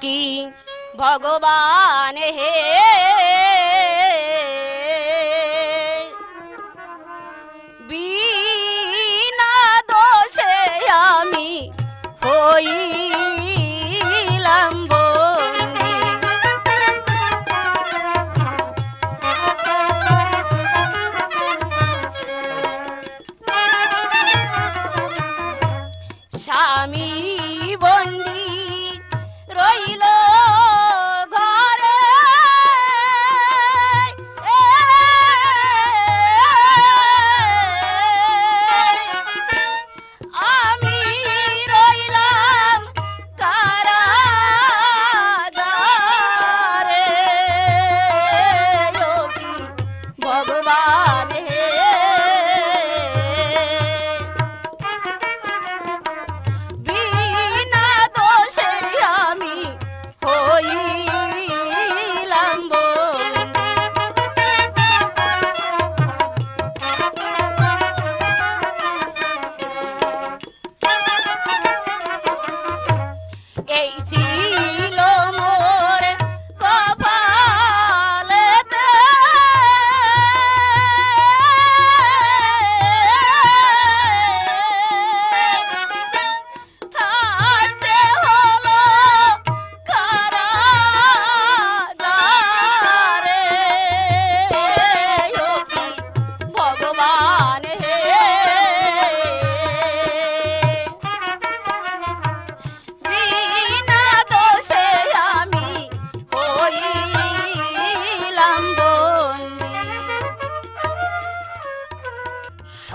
কি? ভগবান হে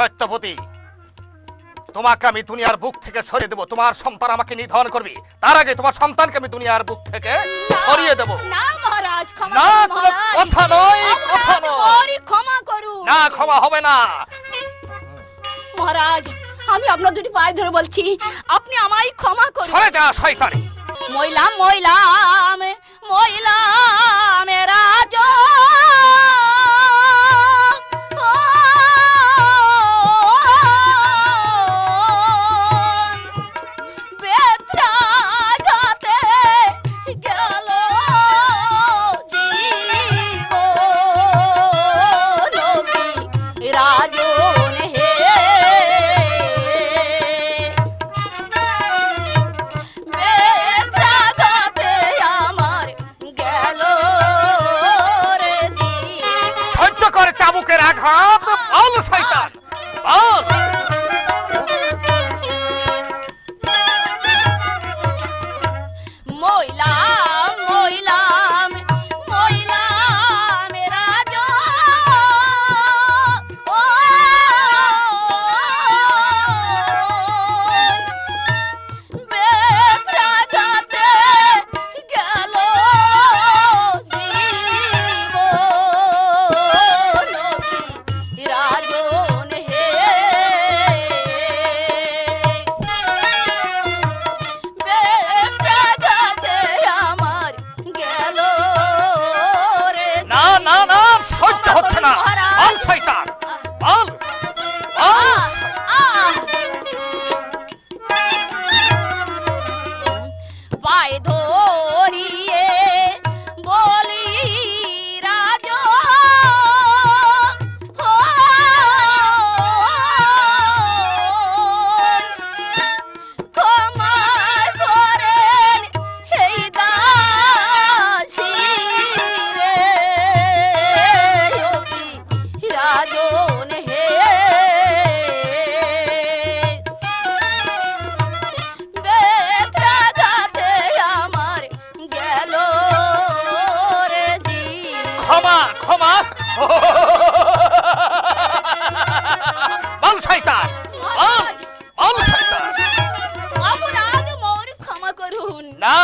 সত্যবতী তোমাকে আমি দুনিয়ার বুক থেকে সরিয়ে দেব। তোমার সন্তান আমাকে নিধন করবি। তার আগে তোমার সন্তানকে আমি দুনিয়ার বুক থেকে সরিয়ে দেব। না মহারাজ ক্ষমা না, কোনো কথা নয়, কথা নয়। ক্ষমা করুন। না ক্ষমা হবে না। মহারাজ আমি আপনার দুটি পায়ে ধরে বলছি আপনি আমায় ক্ষমা করুন। সরে যা শয়তানি। মইলাম মইলাম মইলাম চাবুকের আঘাত বল শয়তান। বল শয়তান! বল! বল শয়তান! অপরাধ মোর ক্ষমা করুন। না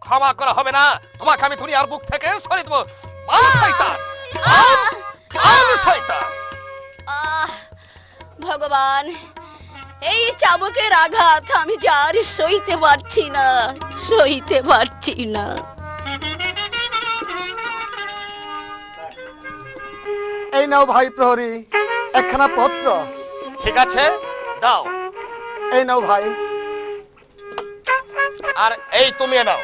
ক্ষমা করা হবে না। তোমাকে আমি দুনিয়ার বুক থেকে সরিয়ে দেবো। বল শয়তান! বল! শয়তান! ভগবান এই চাবকের আঘাত আমি যার সইতে পারছি না সইতে পারছি না। এই নাও ভাই প্রহরী একখানা পত্র। ঠিক আছে দাও। এই নাও ভাই। আর এই তুমি নাও।